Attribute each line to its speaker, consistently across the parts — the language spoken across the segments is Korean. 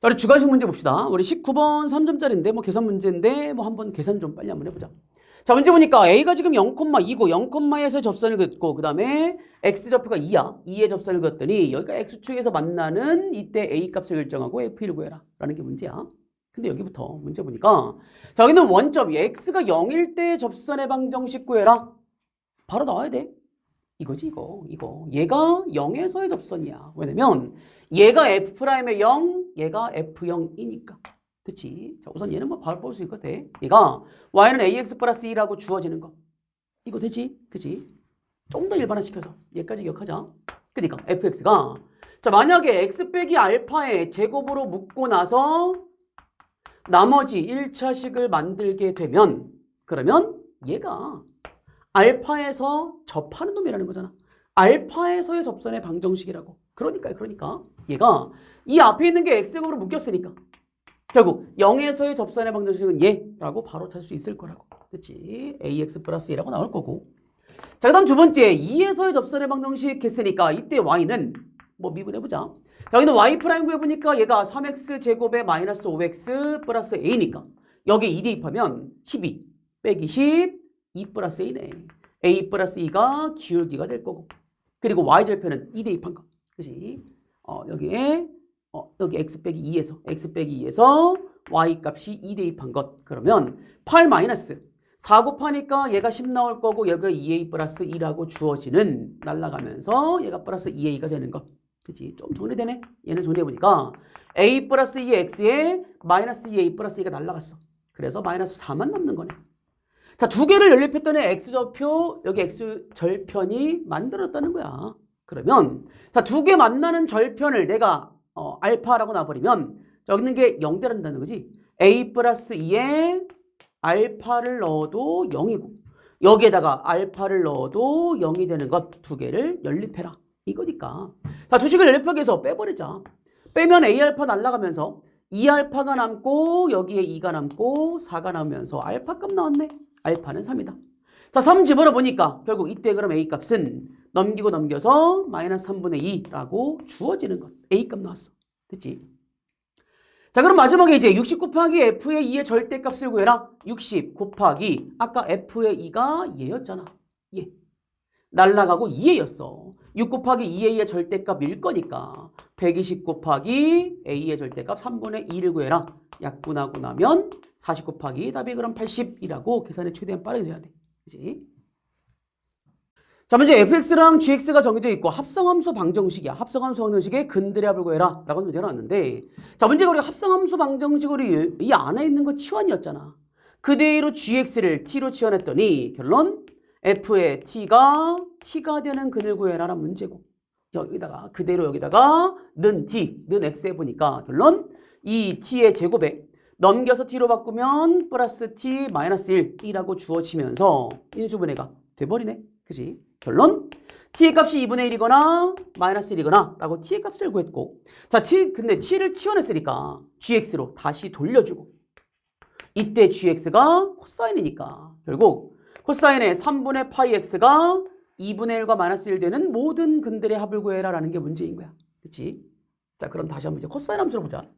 Speaker 1: 자, 우리 주관식 문제 봅시다. 우리 19번 3점짜리인데 뭐 계산 문제인데 뭐 한번 계산 좀 빨리 한번 해보자. 자, 문제 보니까 A가 지금 0,2고 0,2에서 접선을 긋고 그 다음에 X좌표가 2야. 2에 접선을 긋더니 여기가 X축에서 만나는 이때 A 값을 결정하고 F1을 구해라. 라는 게 문제야. 근데 여기부터 문제 보니까 자, 여기는 원점이 X가 0일 때 접선의 방정식 구해라. 바로 나와야 돼. 이거지 이거 이거. 얘가 0에서의 접선이야. 왜냐면 얘가 F'의 0 얘가 F0이니까. 그치? 자 우선 얘는 뭐 바로 볼수 있거든. 얘가 Y는 AX 플러스 2라고 주어지는 거. 이거 되지? 그치? 좀 더 일반화시켜서 얘까지 기억하자. 그러니까 fx가. 자 만약에 x 빼기 알파의 제곱으로 묶고 나서 나머지 1차식을 만들게 되면 그러면 얘가 알파에서 접하는 놈이라는 거잖아. 알파에서의 접선의 방정식이라고. 그러니까 그러니까 얘가 이 앞에 있는 게 x제곱으로 묶였으니까 결국 0에서의 접선의 방정식은 얘라고 바로 찾을 수 있을 거라고. 그렇지? ax 플러스 1라고 나올 거고. 자, 그 다음 두 번째 2에서의 접선의 방정식 했으니까 이때 y는 뭐 미분해보자. 자, 여기는 y 프라임 구해보니까 얘가 3x 제곱에 마이너스 5x 플러스 a니까 여기 2 대입하면 12 빼기 10 2 플러스 a네. a 플러스 2가 기울기가 될 거고. 그리고 y 절편은 2 대입한 거. 그지? 어, 여기에 어, 여기 x 빼기 2에서 x 빼기 2에서 y 값이 2 대입한 것. 그러면 8 마이너스 4 곱하니까 얘가 10 나올 거고 여기가 2a 플러스 2라고 주어지는 날라가면서 얘가 플러스 2a가 되는 것. 그치? 좀 정리되네? 얘는 정리해보니까 a 플러스 2x에 마이너스 2a 플러스 2가 날라갔어. 그래서 마이너스 4만 남는 거네. 자, 두 개를 연립했더니 x좌표, 여기 x절편이 만들었다는 거야. 그러면 자, 두 개 만나는 절편을 내가 어, 알파라고 놔버리면 자, 여기 있는 게 0대란다는 거지. a 플러스 2에 알파를 넣어도 0이고 여기에다가 알파를 넣어도 0이 되는 것 두 개를 연립해라. 이거니까. 자, 두 식을 연립하기 위해서 빼버리자. 빼면 a알파 날라가면서 2알파가 남고 여기에 2가 남고 4가 나오면서 알파 값 나왔네. 알파는 3이다. 자, 3 집어넣어보니까 결국 이때 그럼 A 값은 넘기고 넘겨서 마이너스 3분의 2라고 주어지는 것. A 값 나왔어. 됐지? 자, 그럼 마지막에 이제 60 곱하기 F의 2의 절대값을 구해라. 60 곱하기 아까 F의 2가 얘였잖아. 얘. 날라가고 2A였어. 6 곱하기 2A의 절대값일 거니까 120 곱하기 A의 절대값 3분의 2를 구해라. 약분하고 나면 40 곱하기 답이 그럼 80이라고 계산에 최대한 빠르게 돼야 돼. 그지? 자, 먼저 fx랑 gx가 정해져 있고 합성함수 방정식이야. 합성함수 방정식의 합을 구해라. 라고 문제가 나왔는데 자, 문제가 우리가 합성함수 방정식으로 이, 이 안에 있는 거 치환이었잖아. 그대로 gx를 t로 치환했더니 결론 f의 t가 t가 되는 근을 구해라 라는 문제고 여기다가 그대로 여기다가 는 t, 는 x에 보니까 결론 이 t의 제곱에 넘겨서 t로 바꾸면 플러스 t 마이너스 1 이라고 주어지면서 인수분해가 돼버리네. 그지? 결론 t의 값이 2분의 1이거나 마이너스 1이거나 라고 t의 값을 구했고 자 t 근데 t를 치환했으니까 gx로 다시 돌려주고 이때 gx가 코사인이니까 결국 코사인의 3분의 파이 x가 2분의 1과 마이너스 1 되는 모든 근들의 합을 구해라 라는 게 문제인 거야. 그치? 자 그럼 다시 한번 이제 코사인 함수를 보자.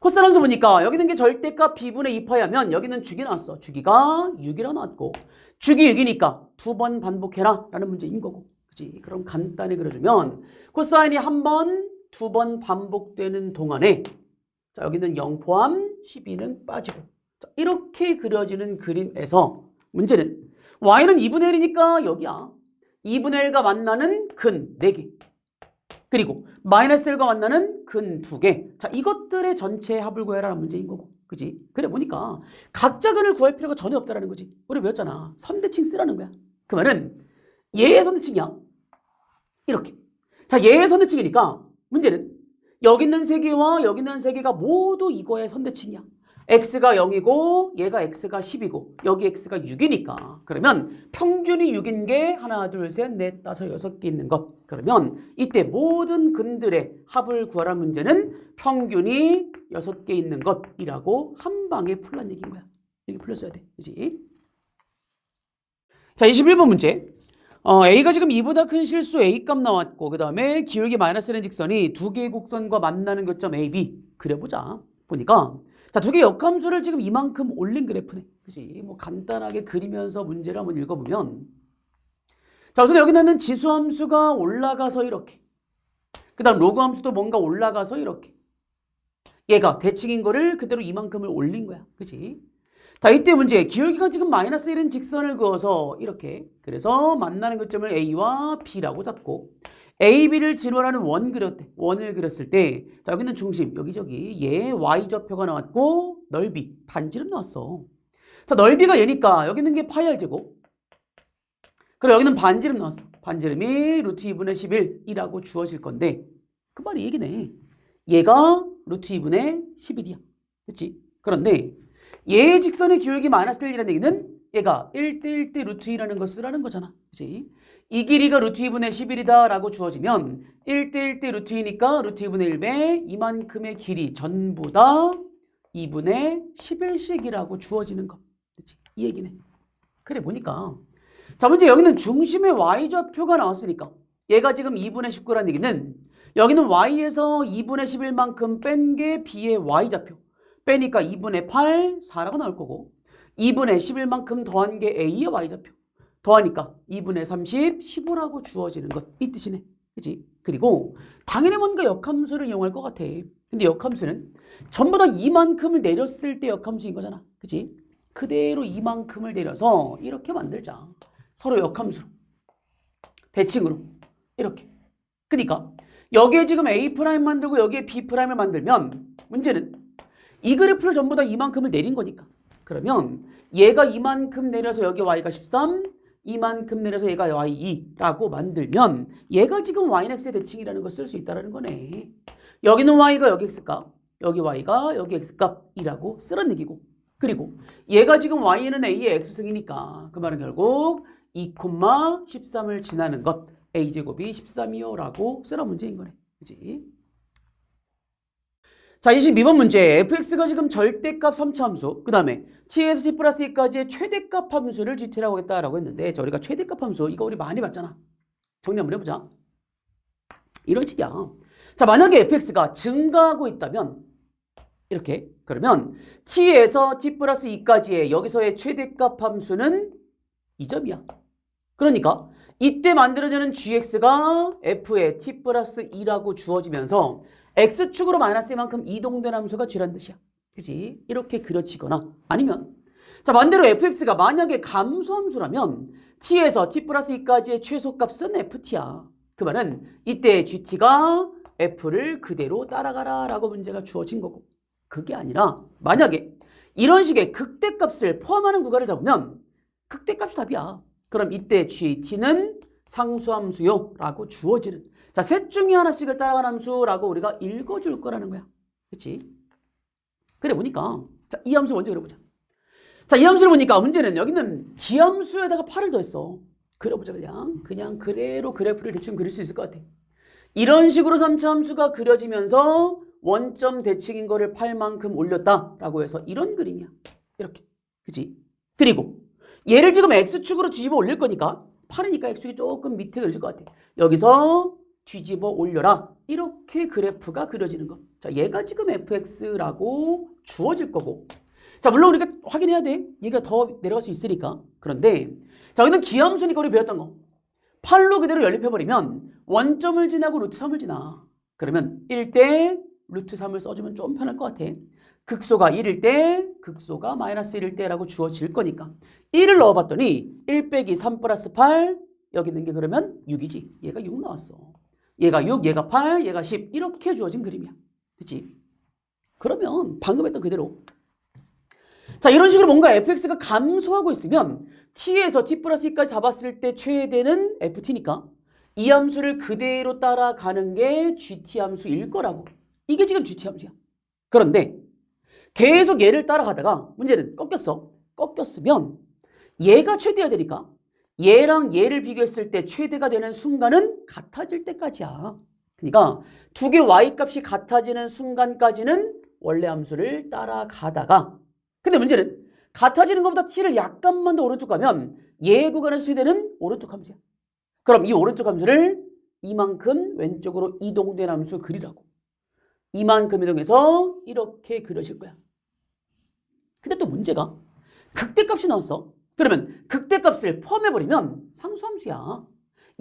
Speaker 1: 코사인 함수 보니까 여기 있는 게 절대값 b분의 2파이 하면 여기는 주기 나왔어. 주기가 6이라 나왔고 주기 6이니까 두 번 반복해라 라는 문제인 거고. 그치? 그럼 간단히 그려주면 코사인이 한 번, 두 번 반복되는 동안에 자 여기는 0 포함 12는 빠지고 자, 이렇게 그려지는 그림에서 문제는 y는 2분의 1이니까 여기야. 2분의 1과 만나는 근 4개. 그리고 마이너스 1과 만나는 근 2개. 자, 이것들의 전체 합을 구해라는 문제인 거고. 그지? 그래 보니까 각자 근을 구할 필요가 전혀 없다라는 거지. 우리 배웠잖아. 선대칭 쓰라는 거야. 그 말은 얘의 선대칭이야. 이렇게. 자, 얘의 선대칭이니까 문제는 여기 있는 세 개와 여기 있는 세 개가 모두 이거의 선대칭이야. X가 0이고 얘가 x가 10이고 여기 x가 6이니까 그러면 평균이 6인 게 하나 둘 셋 넷 다섯 여섯 개 있는 것. 그러면 이때 모든 근들의 합을 구하라 문제는 평균이 여섯 개 있는 것이라고 한 방에 풀란 얘기인 거야. 이게 풀렸어야 돼. 그지? 자 21번 문제. 어, A가 지금 2보다 큰 실수 A 값 나왔고 그 다음에 기울기 마이너스 는 직선이 두 개의 곡선과 만나는 교점 AB 그려보자. 보니까 자 두 개의 역함수를 지금 이만큼 올린 그래프네. 그지? 뭐 간단하게 그리면서 문제를 한번 읽어보면 자 우선 여기는 지수함수가 올라가서 이렇게 그 다음 로그함수도 뭔가 올라가서 이렇게 얘가 대칭인 거를 그대로 이만큼을 올린 거야. 그지? 자, 이때 문제. 기울기가 지금 마이너스 1인 직선을 그어서 이렇게. 그래서 만나는 교점을 A와 B라고 잡고 A, B를 진원하는 원 그렸대. 원을 그렸을 때 자, 여기는 중심. 여기저기 얘 Y좌표가 나왔고 넓이. 반지름 나왔어. 자, 넓이가 얘니까 여기 있는 게 파이 r 제곱. 그리고 여기는 반지름 나왔어. 반지름이 루트 2분의 11이라고 주어질 건데 그 말이 얘기네. 얘가 루트 2분의 11이야. 그렇지? 그런데 얘의 직선의 기울기 마이너스 1이라는 얘기는 얘가 1대 1대 루트 2라는 걸 쓰라는 거잖아. 그치? 이 길이가 루트 2분의 11이다 라고 주어지면 1대 1대 루트 2니까 루트 2분의 1배 이만큼의 길이 전부 다 2분의 11씩이라고 주어지는 거. 그치? 이 얘기네. 그래 보니까 자 문제 여기는 중심의 y좌표가 나왔으니까 얘가 지금 2분의 19라는 얘기는 여기는 y에서 2분의 11만큼 뺀 게 b의 y좌표 빼니까 2분의 8, 4라고 나올 거고 2분의 11만큼 더한 게 A의 Y좌표 더하니까 2분의 30, 15라고 주어지는 것 이 뜻이네. 그치? 그리고 당연히 뭔가 역함수를 이용할 것 같아. 근데 역함수는 전부 다 이만큼을 내렸을 때 역함수인 거잖아. 그치? 그대로 이만큼을 내려서 이렇게 만들자. 서로 역함수로 대칭으로. 이렇게. 그러니까 여기에 지금 A' 만들고 여기에 B'을 만들면 문제는 이 그래프를 전부 다 이만큼을 내린 거니까. 그러면 얘가 이만큼 내려서 여기 y가 13, 이만큼 내려서 얘가 y2라고 만들면 얘가 지금 yx의 대칭이라는 걸 쓸 수 있다는 거네. 여기는 y가 여기 x값, 여기 y가 여기 x값이라고 쓰란 얘기고. 그리고 얘가 지금 y는 a의 x승이니까 그 말은 결국 2,13을 지나는 것 a제곱이 13이요라고 쓰란 문제인 거네. 그지? 자, 22번 문제. fx가 지금 절대값 3차 함수, 그 다음에 t에서 t 플러스 2까지의 최대값 함수를 gt라고 하겠다라고 했는데, 자, 우리가 최대값 함수, 이거 우리 많이 봤잖아. 정리 한번 해보자. 이런 식이야. 자, 만약에 fx가 증가하고 있다면, 이렇게. 그러면 t에서 t 플러스 2까지의 여기서의 최대값 함수는 2점이야. 그러니까 이때 만들어지는 gx가 f의 t 플러스 2라고 주어지면서 x축으로 마이너스 만큼 이동된 함수가 쥐란 뜻이야. 그지? 이렇게 그려지거나 아니면 자 반대로 fx가 만약에 감소함수라면 t에서 t 플러스 2까지의 최소값은 ft야. 그 말은 이때 gt가 f를 그대로 따라가라 라고 문제가 주어진 거고 그게 아니라 만약에 이런 식의 극대값을 포함하는 구간을 잡으면 극대값이 답이야. 그럼 이때 gt는 상수함수요 라고 주어지는 자, 셋 중에 하나씩을 따라가는 함수라고 우리가 읽어줄 거라는 거야. 그치? 그래 보니까 자, 이 함수 먼저 그려보자. 자, 이 함수를 보니까 문제는 여기는 기함수에다가 8을 더했어. 그려보자 그냥. 그냥 그대로 그래프를 대충 그릴 수 있을 것 같아. 이런 식으로 3차 함수가 그려지면서 원점 대칭인 거를 8만큼 올렸다라고 해서 이런 그림이야. 이렇게. 그치? 그리고 얘를 지금 x축으로 뒤집어 올릴 거니까 8이니까 x축이 조금 밑에 그려질 것 같아. 여기서 뒤집어 올려라. 이렇게 그래프가 그려지는 것. 자, 얘가 지금 fx라고 주어질 거고. 자, 물론 우리가 확인해야 돼. 얘가 더 내려갈 수 있으니까. 그런데 자, 여기는 기함수니까 우리 배웠던 거. 8로 그대로 연립해버리면 원점을 지나고 루트 3을 지나. 그러면 1대 루트 3을 써주면 좀 편할 것 같아. 극소가 1일 때, 극소가 마이너스 1일 때라고 주어질 거니까. 1을 넣어봤더니 1 빼기 3 플러스 8, 여기 있는 게 그러면 6이지. 얘가 6 나왔어. 얘가 6, 얘가 8, 얘가 10 이렇게 주어진 그림이야. 그치? 그러면 방금 했던 그대로 자 이런 식으로 뭔가 fx가 감소하고 있으면 t에서 t 플러스 2까지 잡았을 때 최대는 ft니까 이 함수를 그대로 따라가는 게 gt 함수일 거라고. 이게 지금 gt 함수야. 그런데 계속 얘를 따라가다가 문제는 꺾였어. 꺾였으면 얘가 최대야 되니까 얘랑 얘를 비교했을 때 최대가 되는 순간은 같아질 때까지야. 그러니까 두 개 y 값이 같아지는 순간까지는 원래 함수를 따라가다가 근데 문제는 같아지는 것보다 t를 약간만 더 오른쪽 가면 얘 구간에서 최대는 오른쪽 함수야. 그럼 이 오른쪽 함수를 이만큼 왼쪽으로 이동된 함수 그리라고. 이만큼 이동해서 이렇게 그려질 거야. 근데 또 문제가 극대값이 나왔어. 그러면 극대값을 포함해버리면 상수함수야.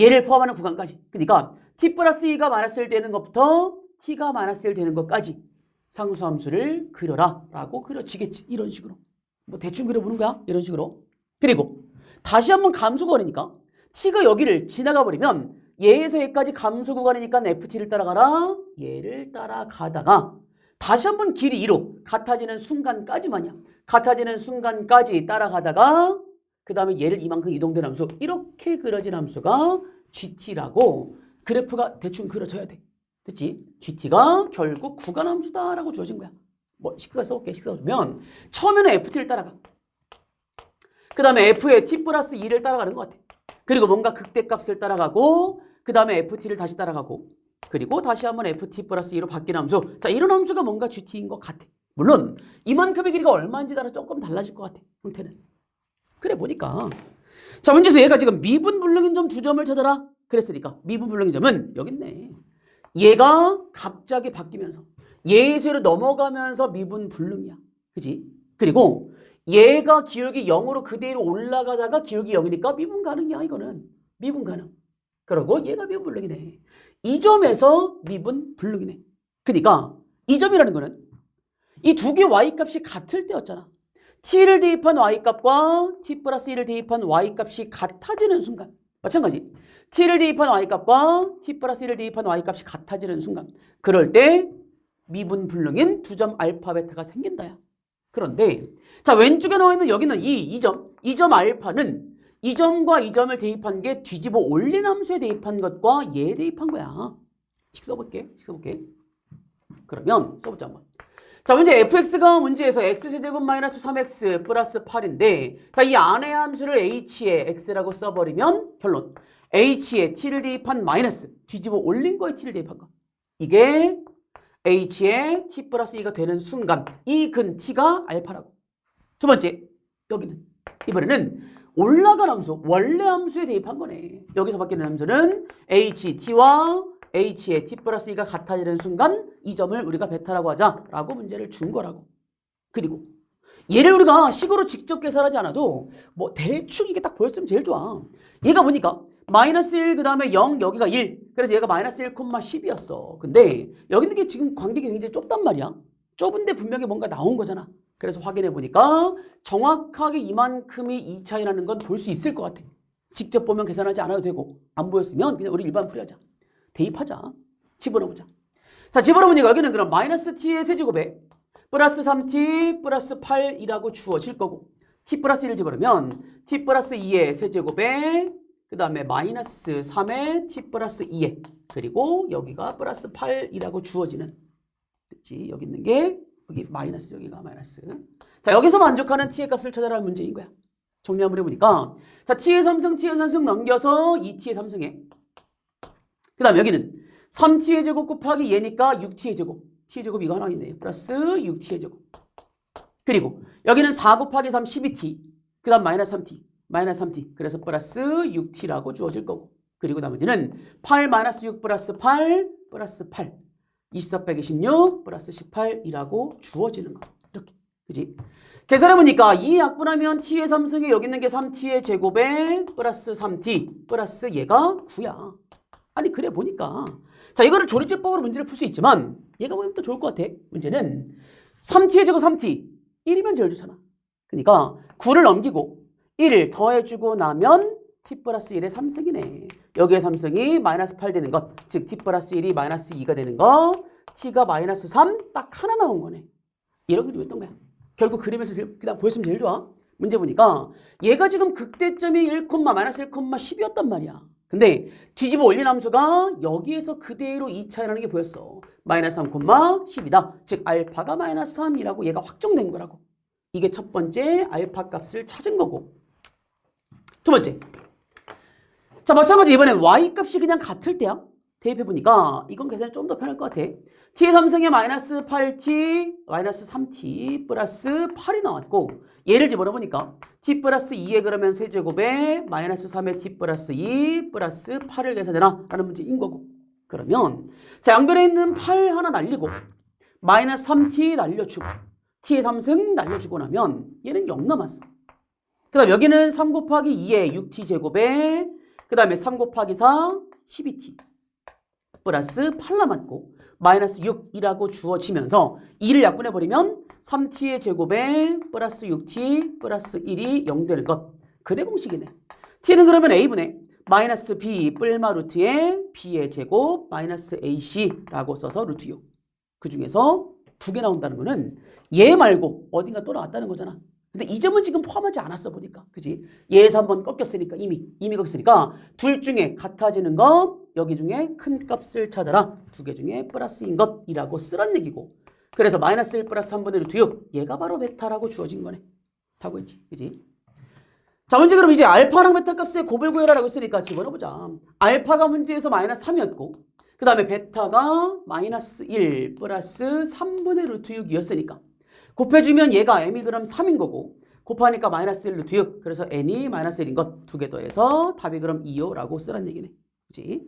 Speaker 1: 얘를 포함하는 구간까지. 그러니까 t 플러스 2가 마이너스 1 되는 것부터 t가 1 되는 것까지 상수함수를 그려라 라고 그려지겠지. 이런 식으로. 뭐 대충 그려보는 거야. 이런 식으로. 그리고 다시 한번 감수 구간이니까 t가 여기를 지나가 버리면 얘에서 얘까지 감수 구간이니까 ft를 따라가라. 얘를 따라가다가 다시 한번 길이 2로 같아지는 순간까지만이야. 같아지는 순간까지 따라가다가 그 다음에 얘를 이만큼 이동된 함수 이렇게 그려진 함수가 GT라고 그래프가 대충 그려져야 돼. 됐지? GT가 결국 구간 함수다라고 주어진 거야. 뭐 식사 써볼게. 식사 써면 처음에는 FT를 따라가. 그 다음에 F의 T 플러스 2를 따라가는 것 같아. 그리고 뭔가 극대값을 따라가고 그 다음에 FT를 다시 따라가고 그리고 다시 한번 FT 플러스 2로 바뀐 함수. 자, 이런 함수가 뭔가 GT인 것 같아. 물론 이만큼의 길이가 얼마인지 따라 조금 달라질 것 같아. 형태는. 그래 보니까 자 문제에서 얘가 지금 미분 불능인 점 두 점을 찾아라 그랬으니까 미분 불능인 점은 여기 있네. 얘가 갑자기 바뀌면서 예수로 넘어가면서 미분 불능이야. 그지? 그리고 얘가 기울기 0으로 그대로 올라가다가 기울기 0이니까 미분 가능이야 이거는. 미분 가능. 그러고 얘가 미분 불능이네. 이 점에서 미분 불능이네. 그러니까 이 점이라는 거는 이 두개 y값이 같을 때였잖아. t를 대입한 y값과 t 플러스 1을 대입한 y값이 같아지는 순간. 마찬가지. t를 대입한 y값과 t 플러스 1을 대입한 y값이 같아지는 순간. 그럴 때 미분 불능인 두 점 알파 베타가 생긴다야. 그런데 자 왼쪽에 나와 있는 여기는 이이 점, 이점 알파는 이 점과 이 점을 대입한 게 뒤집어 올린 함수에 대입한 것과 얘 대입한 거야. 식 써볼게. 식 써볼게. 그러면 써보자 한번. 자, 문제 fx가 문제에서 x제곱 마이너스 3x 플러스 8인데 자, 이 안의 함수를 h에 x라고 써버리면 결론 h에 t를 대입한 마이너스 뒤집어 올린 거에 t를 대입한 거. 이게 h에 t 플러스 2가 되는 순간 이 근 t가 알파라고. 두 번째, 여기는 이번에는 올라간 함수, 원래 함수에 대입한 거네. 여기서 바뀌는 함수는 h, t와 h의 t 플러스 2가 같아지는 순간 이 점을 우리가 베타라고 하자라고 문제를 준 거라고. 그리고 얘를 우리가 식으로 직접 계산하지 않아도 뭐 대충 이게 딱 보였으면 제일 좋아. 얘가 보니까 마이너스 1, 그 다음에 0, 여기가 1. 그래서 얘가 마이너스 1, 10이었어. 근데 여기 있는 게 지금 관계가 굉장히 좁단 말이야. 좁은데 분명히 뭔가 나온 거잖아. 그래서 확인해 보니까 정확하게 이만큼이 이 차이라는 건 볼 수 있을 것 같아. 직접 보면 계산하지 않아도 되고 안 보였으면 그냥 우리 일반 풀이하자. 대입하자. 집어넣어보자. 자, 집어넣으니까 여기는 그럼 마이너스 t의 세제곱에 플러스 3t 플러스 8이라고 주어질 거고 t 플러스 1을 집어넣으면 t 플러스 2의 세제곱에 그 다음에 마이너스 3의 t 플러스 2에 그리고 여기가 플러스 8이라고 주어지는 그치 여기 있는 게 여기 마이너스 여기가 마이너스 자 여기서 만족하는 t의 값을 찾아라는 문제인 거야 정리 한번 해보니까 자 t의 3승 t의 3승 넘겨서 2t의 3승에 그 다음에 여기는 3t의 제곱 곱하기 얘니까 6t의 제곱. t의 제곱 이거 하나 있네요. 플러스 6t의 제곱. 그리고 여기는 4 곱하기 3 12t. 그 다음 마이너스 3t. 마이너스 3t. 그래서 플러스 6t라고 주어질 거고. 그리고 나머지는 8 마이너스 6 플러스 8 플러스 8. 24 빼기 16 플러스 18이라고 주어지는 거. 이렇게. 그지? 계산해보니까 이 약분하면 t의 3승에 여기 있는 게 3t의 제곱에 플러스 3t 플러스 얘가 9야. 아니 그래 보니까 자 이거를 조리제법으로 문제를 풀 수 있지만 얘가 보면 또 좋을 것 같아 문제는 3t의 제곱 3t 1이면 제일 좋잖아 그러니까 9를 넘기고 1을 더해주고 나면 t 플러스 1의 3승이네 여기에 3승이 마이너스 8 되는 것 즉 t 플러스 1이 마이너스 2가 되는 거 t가 마이너스 3 딱 하나 나온 거네 이런 그림이었던 거야 결국 그림에서 그냥 보였으면 제일 좋아 문제 보니까 얘가 지금 극대점이 1, 마이너스 1, 10이었단 말이야 근데 뒤집어 올린 함수가 여기에서 그대로 2차이라는 게 보였어. 마이너스 3, 10이다. 즉 알파가 마이너스 3이라고 얘가 확정된 거라고. 이게 첫 번째 알파 값을 찾은 거고. 두 번째. 자 마찬가지 이번엔 y 값이 그냥 같을 때야. 대입해보니까 이건 계산이 좀 더 편할 것 같아. t의 3승에 마이너스 8t, 마이너스 3t 플러스 8이 나왔고 얘를 집어넣어보니까 t 플러스 2에 그러면 세제곱에 마이너스 3에 t 플러스 2 플러스 8을 계산해라 라는 문제인 거고 그러면 자 양변에 있는 8 하나 날리고 마이너스 3t 날려주고 t의 3승 날려주고 나면 얘는 0 남았어. 그 다음 여기는 3 곱하기 2에 6t 제곱에 그 다음에 3 곱하기 4 12t 플러스 8 남았고 마이너스 6이라고 주어지면서 2를 약분해버리면 3t의 제곱에 플러스 6t 플러스 1이 0 되는 것. 그래 공식이네. t는 그러면 a분의 마이너스 b 뿔마 루트에 b의 제곱 마이너스 ac라고 써서 루트 6. 그 중에서 두 개 나온다는 거는 얘 말고 어딘가 또 나왔다는 거잖아. 근데 이 점은 지금 포함하지 않았어 보니까. 그지? 얘에서 한번 꺾였으니까 이미 이미 꺾였으니까 둘 중에 같아지는 것 여기 중에 큰 값을 찾아라. 두 개 중에 플러스인 것이라고 쓰란 얘기고. 그래서 마이너스 1 플러스 3분의 루트 6 얘가 바로 베타라고 주어진 거네. 다 구했지. 그지? 자 문제 그럼 이제 알파랑 베타 값의 곱을 구해라라고 했으니까 집어넣어보자. 알파가 문제에서 마이너스 3이었고 그 다음에 베타가 마이너스 1 플러스 3분의 루트 6이었으니까 곱해주면 얘가 m이 그럼 3인 거고 곱하니까 마이너스 1 루트 6 그래서 n이 마이너스 1인 것 두 개 더해서 답이 그럼 2호라고 쓰란 얘기네. 그지?